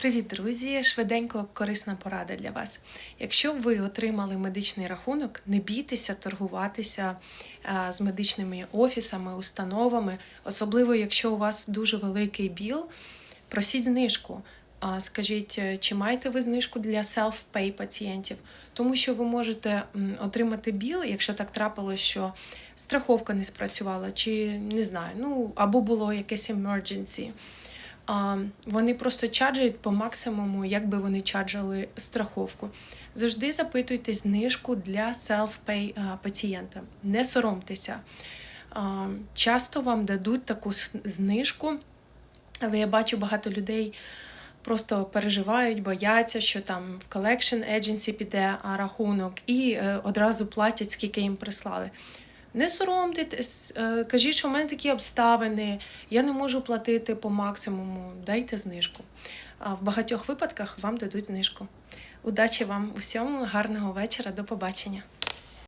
Привіт, друзі! Швиденько корисна порада для вас. Якщо ви отримали медичний рахунок, не бійтеся торгуватися з медичними офісами, установами, особливо якщо у вас дуже великий біл, просіть знижку. Скажіть, е, чи маєте ви знижку для self-pay пацієнтів? Тому що ви можете отримати біл, якщо так трапилось, що страховка не спрацювала, чи не знаю, ну або було якесь emergency. Вони просто чаджують по максимуму, як би вони чаджали страховку. Завжди запитуйте знижку для self-pay пацієнта. Не соромтеся. Часто вам дадуть таку знижку, але я бачу багато людей просто переживають, бояться, що там в collection agency піде рахунок і е, одразу платять, скільки їм прислали. Не соромтесь, е, кажіть, що в мене такі обставини, я не можу платити по максимуму, дайте знижку. В багатьох випадках вам дадуть знижку. Удачі вам усьому, гарного вечора, до побачення.